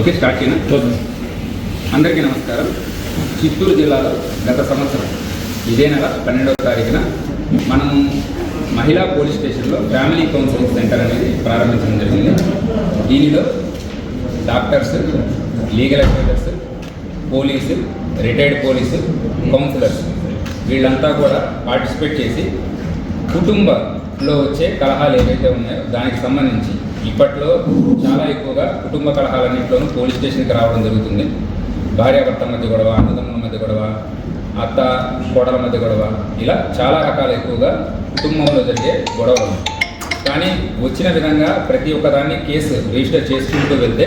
Okay start చేయనా అందరికీ నమస్కారం. చిత్తూరు జిల్లాలో గత సంవత్సరం ఇదే నెల పన్నెండవ తారీఖున మనం మహిళా పోలీస్ స్టేషన్లో ఫ్యామిలీ కౌన్సిలింగ్ సెంటర్ అనేది ప్రారంభించడం జరిగింది. దీనిలో doctors legal advisors police retired police counsellors వీళ్ళంతా కూడా పార్టిసిపేట్ చేసి కుటుంబంలో వచ్చే కలహాలు ఏవైతే ఉన్నాయో దానికి సంబంధించి ఇప్పట్లో చాలా ఎక్కువగా కుటుంబ కలహాలన్నింటిలోనూ పోలీస్ స్టేషన్కి రావడం జరుగుతుంది. భార్యాభర్త మధ్య గొడవ అన్నదమ్ముల మధ్య గొడవ అత్త కోడల మధ్య గొడవ ఇలా చాలా రకాల ఎక్కువగా కుటుంబంలో జరిగే గొడవలు కానీ వచ్చిన విధంగా ప్రతి ఒక్కదాన్ని కేసు రిజిస్టర్ చేసుకుంటూ వెళ్తే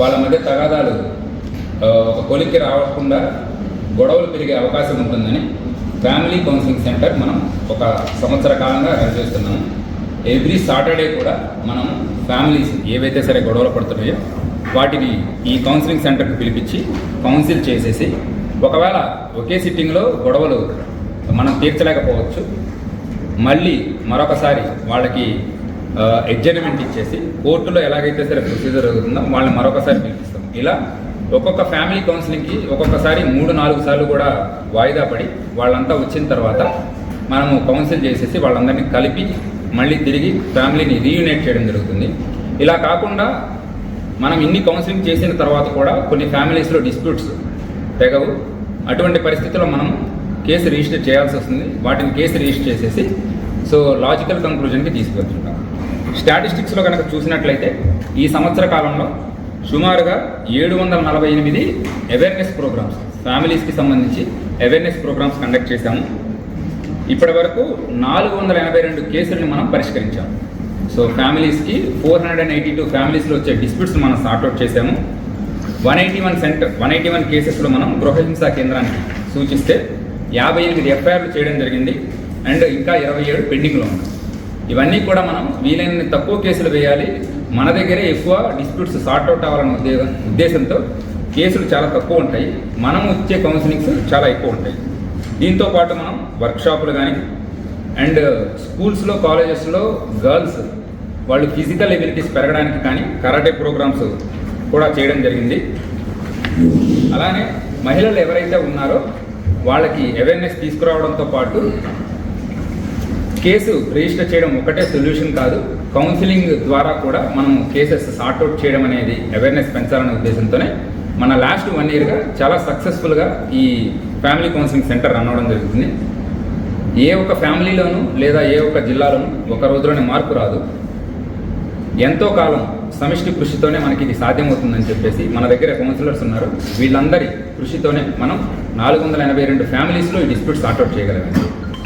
వాళ్ళ మధ్య తగాదాలు ఒక కొలిక్కి రాకుండా గొడవలు పెరిగే అవకాశం ఉంటుందని ఫ్యామిలీ కౌన్సిలింగ్ సెంటర్ మనం ఒక సంవత్సర కాలంగా రన్ చేస్తున్నాము. ఎవ్రీ సాటర్డే కూడా మనం ఫ్యామిలీస్ ఏవైతే సరే గొడవలు పడుతున్నాయో వాటిని ఈ కౌన్సిలింగ్ సెంటర్కి పిలిపించి కౌన్సిల్ చేసేసి ఒకవేళ ఒకే సిట్టింగ్లో గొడవలు మనం తీర్చలేకపోవచ్చు మళ్ళీ మరొకసారి వాళ్ళకి ఎడ్జర్మెంట్ ఇచ్చేసి కోర్టులో ఎలాగైతే సరే ప్రొసీజర్ అవుతుందో వాళ్ళని మరొకసారి పిలిపిస్తాం. ఇలా ఒక్కొక్క ఫ్యామిలీ కౌన్సిలింగ్కి ఒక్కొక్కసారి మూడు నాలుగు సార్లు కూడా వాయిదా పడి వాళ్ళంతా వచ్చిన తర్వాత మనము కౌన్సిల్ చేసేసి వాళ్ళందరినీ కలిపి మళ్ళీ తిరిగి ఫ్యామిలీని రీయునైట్ చేయడం జరుగుతుంది. ఇలా కాకుండా మనం ఇన్ని కౌన్సిలింగ్ చేసిన తర్వాత కూడా కొన్ని ఫ్యామిలీస్లో డిస్ప్యూట్స్ తెగవు. అటువంటి పరిస్థితుల్లో మనం కేసు రిజిస్టర్ చేయాల్సి వస్తుంది. వాటిని కేసు రిజిస్టర్ చేసేసి సో లాజికల్ కంక్లూజన్కి తీసుకువెళ్తుంటాం స్టాటిస్టిక్స్లో కనుక చూసినట్లయితే ఈ సంవత్సర కాలంలో సుమారుగా ఏడు వందల నలభై ఎనిమిది అవేర్నెస్ ప్రోగ్రామ్స్ ఫ్యామిలీస్కి సంబంధించి అవేర్నెస్ ప్రోగ్రామ్స్ కండక్ట్ చేశాము. ఇప్పటి వరకు నాలుగు వందల ఎనభై రెండు కేసుల్ని మనం పరిష్కరించాం. సో ఫ్యామిలీస్కి four hundred and eighty two ఫ్యామిలీస్లో వచ్చే డిస్ప్యూట్స్ మనం సార్ట్అవుట్ చేసాము one eighty one centre one eighty one కేసెస్లో మనం గృహహింసా కేంద్రానికి సూచిస్తే యాభై ఎనిమిది ఎఫ్ఐఆర్లు చేయడం జరిగింది అండ్ ఇంకా ఇరవై ఏడు పెండింగ్లో ఉన్నాయి. ఇవన్నీ కూడా మనం వీలైనన్ని తక్కువ కేసులు వేయాలి. మన దగ్గరే ఎక్కువ డిస్ప్యూట్స్ సార్ట్అవుట్ అవ్వాలనే ఉద్దేశం ఉద్దేశంతో కేసులు చాలా తక్కువ ఉంటాయి. మనం ఇచ్చే కౌన్సిలింగ్స్ చాలా ఎక్కువ ఉంటాయి. దీంతో పాటు మనం వర్క్షాపులు కానీ అండ్ స్కూల్స్లో కాలేజెస్లో గర్ల్స్ వాళ్ళు ఫిజికల్ ఎబిలిటీస్ పెరగడానికి కానీ కరాటే ప్రోగ్రామ్స్ కూడా చేయడం జరిగింది. అలానే మహిళలు ఎవరైతే ఉన్నారో వాళ్ళకి అవేర్నెస్ తీసుకురావడంతో పాటు కేసు రిజిస్టర్ చేయడం ఒకటే సొల్యూషన్ కాదు. కౌన్సిలింగ్ ద్వారా కూడా మనం కేసెస్ సార్ట్అవుట్ చేయడం అనేది అవేర్నెస్ పెంచాలనే ఉద్దేశంతోనే మన లాస్ట్ వన్ ఇయర్గా చాలా సక్సెస్ఫుల్గా ఈ ఫ్యామిలీ కౌన్సిలింగ్ సెంటర్ రన్ అవ్వడం జరుగుతుంది. ఏ ఒక్క ఫ్యామిలీలోనూ లేదా ఏ ఒక్క జిల్లాలోనూ ఒక రోజులోనే మార్పు రాదు. ఎంతో కాలం సమిష్టి కృషితోనే మనకి ఇది సాధ్యమవుతుందని చెప్పేసి మన దగ్గర కౌన్సిలర్స్ ఉన్నారు. వీళ్ళందరి కృషితోనే మనం నాలుగు వందల ఎనభై రెండు ఫ్యామిలీస్లో ఈ డిస్ప్యూట్ సార్ట్అవుట్ చేయగలిగాం.